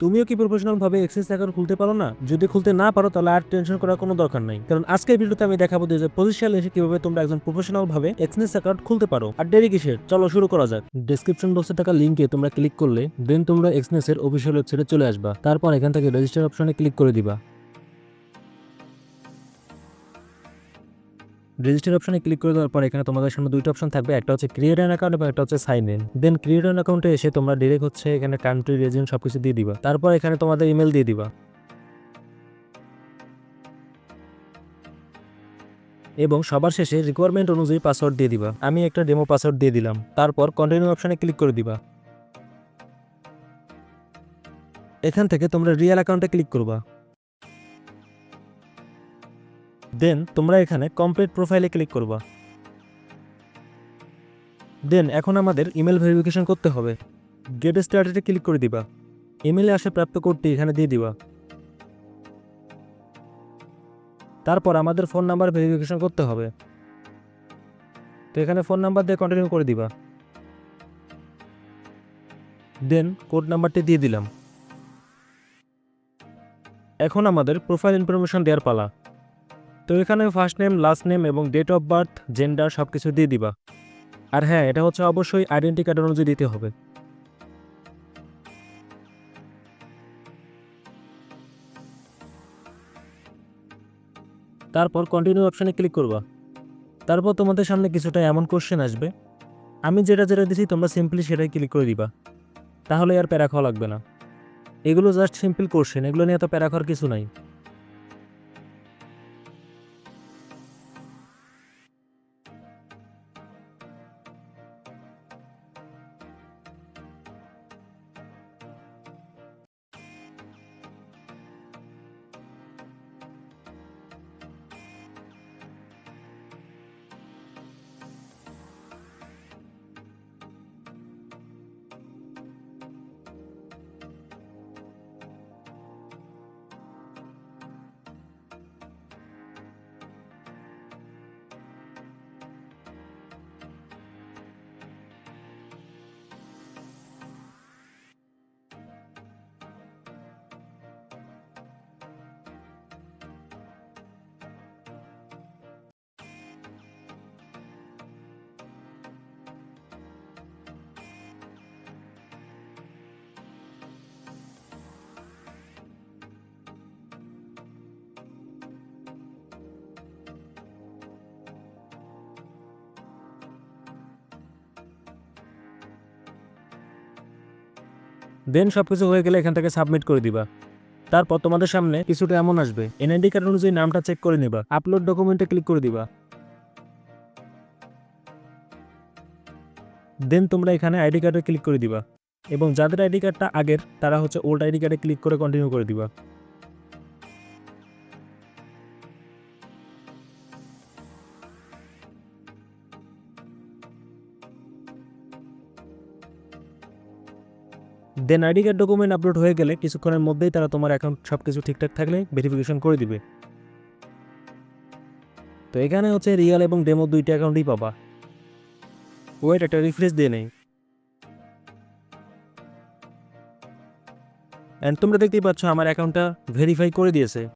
তুমিও কি প্রফেশনাল ভাবে এক্সেস অ্যাকাউন্ট খুলতে পারো না? যদি খুলতে না পারো, তাহলে আর টেনশন করার কোনো দরকার নাই। কারণ আজকের ভিডিওতে আমি দেখাবো যে সালে এসে কীভাবে তোমরা একজন প্রফেশনাল ভাবে এক্সেস অ্যাকাউন্ট খুলতে পারো। আর দেরি কিসের? চলো শুরু করা যাক। ডেসক্রিপশন বক্সে থাকা লিঙ্কে তোমরা ক্লিক করলে দেন তোমরা এক্সনেস এর অফিসিয়াল ওয়েবসাইটে চলে আসবা। তারপর এখান থেকে রেজিস্টার অপশনে ক্লিক করে দিবা। রেজিস্টার অপশনে ক্লিক করে দেওয়ার পর এখানে তোমাদের সামনে দুইটা অপশন থাকবে। একটা হচ্ছে ক্রিয়েট অ্যান অ্যাকাউন্ট এবং একটা হচ্ছে sign in then create an অ্যাকাউন্টে এসে তোমরা ডিরেক্ট হচ্ছে এখানে কান্ট্রি রিজন সবকিছু দিয়ে দিবা। তারপর এখানে তোমাদের ইমেল দিয়ে দিবা। এবং সবার শেষে রিকোয়ারমেন্ট অনুযায়ী পাসওয়ার্ড দিয়ে দিবা। আমি একটা ডেমো পাসওয়ার্ড দিয়ে দিলাম। তারপর কন্টিনিউ অপশনে ক্লিক করে দিবা। এখান থেকে তোমরা রিয়েল অ্যাকাউন্টে ক্লিক করবা। দেন তোমরা এখানে কমপ্লিট প্রোফাইলে ক্লিক করবা। দেন এখন আমাদের ইমেল ভেরিফিকেশন করতে হবে। গেট স্টার্টেডে ক্লিক করে দিবা। ইমেলে আসে প্রাপ্ত কোডটি এখানে দিয়ে দিবা। তারপর আমাদের ফোন নাম্বার ভেরিফিকেশন করতে হবে। তো এখানে ফোন নাম্বার দিয়ে কন্টিনিউ করে দিবা। দেন কোড নাম্বারটি দিয়ে দিলাম। এখন আমাদের প্রোফাইল ইনফরমেশন দেওয়ার পালা। তো এখানে ফার্স্ট নেম লাস্ট নেম এবং ডেট অফ বার্থ জেন্ডার সব কিছু দিয়ে দিবা। আর হ্যাঁ এটা হচ্ছে অবশ্যই আইডেন্টি কার্ড অনুযায়ী দিতে হবে। তারপর কন্টিনিউ অপশানে ক্লিক করবা। তারপর তোমাদের সামনে কিছুটা এমন কোশ্চেন আসবে। আমি যেটা যেটা দিছি, তোমরা সিম্পলি সেটাই ক্লিক করে দিবা। তাহলে আর প্যারা খাওয়া লাগবে না। এগুলো জাস্ট সিম্পল কোশ্চেন এগুলো নিয়ে তো প্যারা খাওয়ার কিছু নাই। দেন সব কিছু হয়ে গেলে এখান থেকে সাবমিট করে দিবা। তারপর তোমাদের সামনে কিছুটা এমন আসবে। এনআইডি কার্ড অনুযায়ী নামটা চেক করে নিবা। আপলোড ডকুমেন্টে ক্লিক করে দিবা। দেন তোমরা এখানে আইডি কার্ডে ক্লিক করে দিবা। এবং যাদের আইডি কার্ডটা আগের, তারা হচ্ছে ওল্ড আইডি কার্ডে ক্লিক করে কন্টিনিউ করে দিবা। Then ID card document upload হয়ে গেলে কিছুক্ষণের মধ্যেই তারা তোমার অ্যাকাউন্ট সব কিছু ঠিকঠাক থাকলে ভেরিফিকেশন করে দিবে। তো এখানে হচ্ছে রিয়াল এবং ডেমো দুইটা অ্যাকাউন্টই পাবা। ওয়েট একটা রিফ্রেশ দিয়ে নেই। অ্যান্ড তোমরা দেখতেই পাচ্ছ আমার অ্যাকাউন্টটা ভেরিফাই করে দিয়েছে।